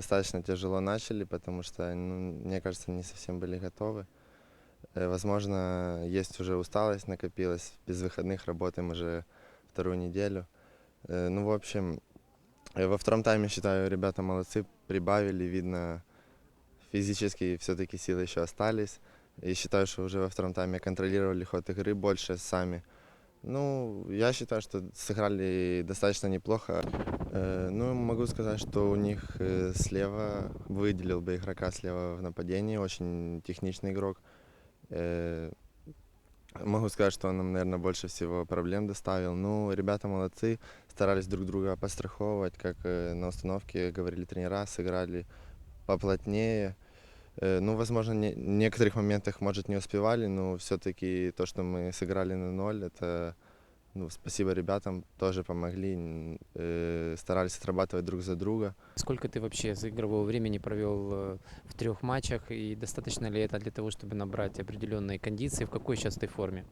достаточно тяжело начали, потому что, ну, мне кажется, не совсем были готовы. Э, Возможно, есть уже усталость накопилась, без выходных работаем уже вторую неделю. Э, Ну, в общем, э, во втором тайме, считаю, ребята молодцы, прибавили, видно, физически все-таки силы еще остались. И считаю, что уже во втором тайме контролировали ход игры больше сами. Ну, я считаю, что сыграли достаточно неплохо. Э, Ну, могу сказать, что у них э, слева, выделил бы игрока слева в нападении, очень техничный игрок. Э, Могу сказать, что он нам, наверное, больше всего проблем доставил. Ну, ребята молодцы, старались друг друга постраховывать, как на установке говорили тренера, сыграли поплотнее. Э, Ну, возможно, не, в некоторых моментах, может, не успевали, но все-таки то, что мы сыграли на ноль, это ну, спасибо ребятам, тоже помогли, э, старались отрабатывать друг за друга. Сколько ты вообще с игрового времени провел э, в трех матчах и достаточно ли это для того, чтобы набрать определенные кондиции? В какой сейчас ты форме?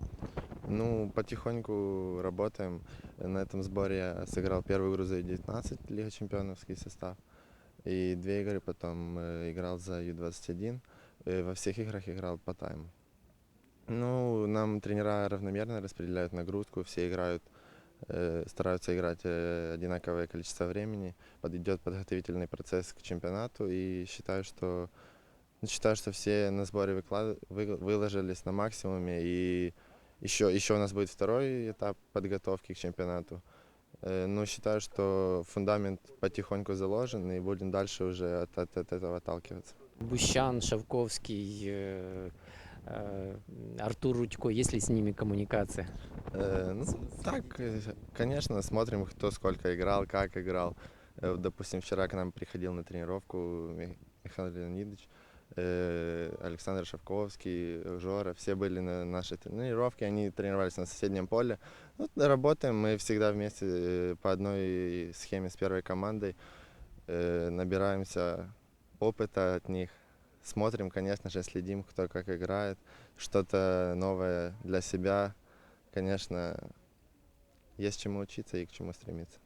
Ну, потихоньку работаем. На этом сборе я сыграл первую игру за Ю-19, Лига чемпионовский состав. И две игры потом э, играл за Ю-21. Э, Во всех играх играл по тайму. Ну, нам тренера равномерно распределяют нагрузку, все играют, э, стараются играть э, одинаковое количество времени. Под- Идет подготовительный процесс к чемпионату, и считаю, что считаю, что все на сборе выклад- вы- выложились на максимуме, и еще, еще у нас будет второй этап подготовки к чемпионату. Э, Но считаю, что фундамент потихоньку заложен, и будем дальше уже от, от- от этого отталкиваться. Бущан, Шавковский, э, э, Артур Рудько, есть ли с ними коммуникация? Э, ну, так, э, конечно, смотрим, кто сколько играл, как играл. Э, Допустим, вчера к нам приходил на тренировку Ми- Михаил Леонидович, Александр Шавковский, Жора. Все были на нашей тренировке, они тренировались на соседнем поле. Вот, работаем мы всегда вместе э, по одной схеме с первой командой. Э, Набираемся опыта от них. Смотрим, конечно же, следим, кто как играет. Что-то новое для себя конечно, есть чему учиться и к чему стремиться.